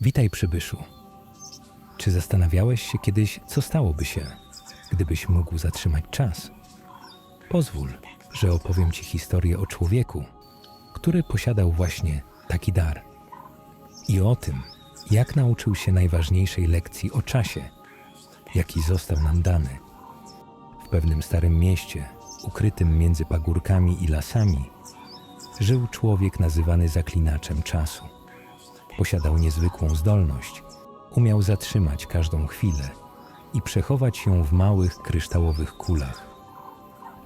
Witaj, przybyszu. Czy zastanawiałeś się kiedyś, co stałoby się, gdybyś mógł zatrzymać czas? Pozwól, że opowiem Ci historię o człowieku, który posiadał właśnie taki dar. I o tym, jak nauczył się najważniejszej lekcji o czasie, jaki został nam dany. W pewnym starym mieście, ukrytym między pagórkami i lasami, żył człowiek nazywany zaklinaczem czasu. Posiadał niezwykłą zdolność. Umiał zatrzymać każdą chwilę i przechować ją w małych kryształowych kulach.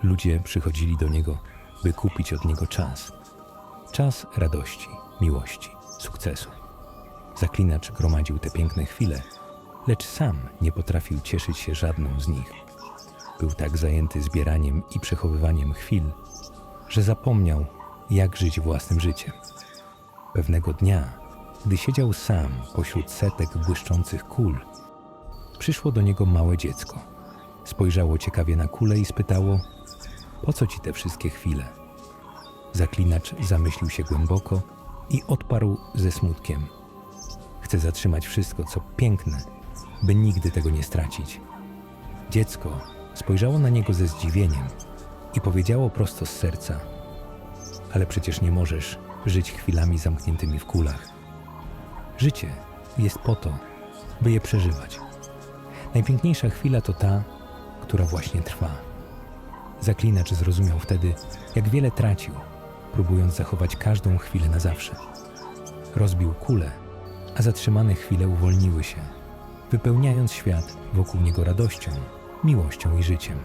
Ludzie przychodzili do niego, by kupić od niego czas. Czas radości, miłości, sukcesu. Zaklinacz gromadził te piękne chwile, lecz sam nie potrafił cieszyć się żadną z nich. Był tak zajęty zbieraniem i przechowywaniem chwil, że zapomniał, jak żyć własnym życiem. Pewnego dnia, gdy siedział sam pośród setek błyszczących kul, przyszło do niego małe dziecko. Spojrzało ciekawie na kulę i spytało: Po co ci te wszystkie chwile? Zaklinacz zamyślił się głęboko i odparł ze smutkiem: Chcę zatrzymać wszystko, co piękne, by nigdy tego nie stracić. Dziecko spojrzało na niego ze zdziwieniem i powiedziało prosto z serca: Ale przecież nie możesz żyć chwilami zamkniętymi w kulach. Życie jest po to, by je przeżywać. Najpiękniejsza chwila to ta, która właśnie trwa. Zaklinacz zrozumiał wtedy, jak wiele tracił, próbując zachować każdą chwilę na zawsze. Rozbił kulę, a zatrzymane chwile uwolniły się, wypełniając świat wokół niego radością, miłością i życiem.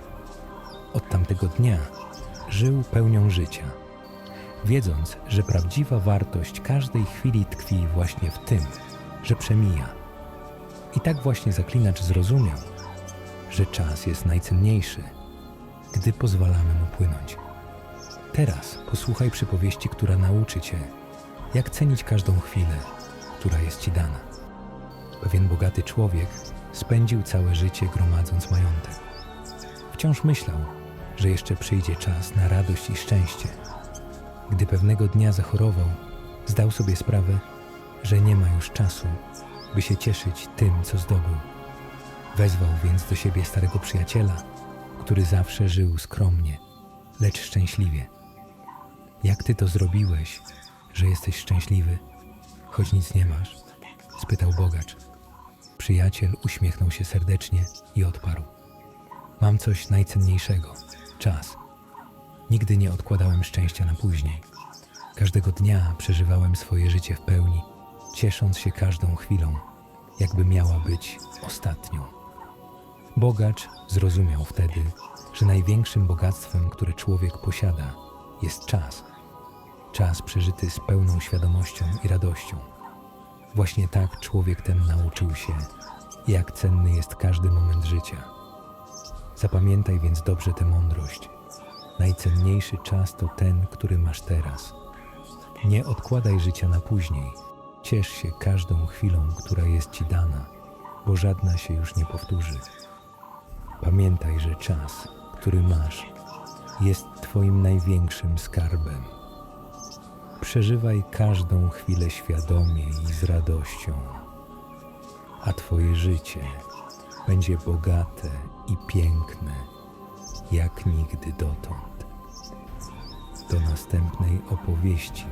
Od tamtego dnia żył pełnią życia wiedząc, że prawdziwa wartość każdej chwili tkwi właśnie w tym, że przemija. I tak właśnie zaklinacz zrozumiał, że czas jest najcenniejszy, gdy pozwalamy mu płynąć. Teraz posłuchaj przypowieści, która nauczy cię, jak cenić każdą chwilę, która jest ci dana. Pewien bogaty człowiek spędził całe życie gromadząc majątek. Wciąż myślał, że jeszcze przyjdzie czas na radość i szczęście – gdy pewnego dnia zachorował, zdał sobie sprawę, że nie ma już czasu, by się cieszyć tym, co zdobył. Wezwał więc do siebie starego przyjaciela, który zawsze żył skromnie, lecz szczęśliwie. Jak ty to zrobiłeś, że jesteś szczęśliwy, choć nic nie masz? spytał bogacz. Przyjaciel uśmiechnął się serdecznie i odparł: Mam coś najcenniejszego czas. Nigdy nie odkładałem szczęścia na później. Każdego dnia przeżywałem swoje życie w pełni, ciesząc się każdą chwilą, jakby miała być ostatnią. Bogacz zrozumiał wtedy, że największym bogactwem, które człowiek posiada, jest czas. Czas przeżyty z pełną świadomością i radością. Właśnie tak człowiek ten nauczył się, jak cenny jest każdy moment życia. Zapamiętaj więc dobrze tę mądrość Najcenniejszy czas to ten, który masz teraz. Nie odkładaj życia na później. Ciesz się każdą chwilą, która jest ci dana, bo żadna się już nie powtórzy. Pamiętaj, że czas, który masz, jest Twoim największym skarbem. Przeżywaj każdą chwilę świadomie i z radością, a Twoje życie będzie bogate i piękne jak nigdy dotąd. Do następnej opowieści.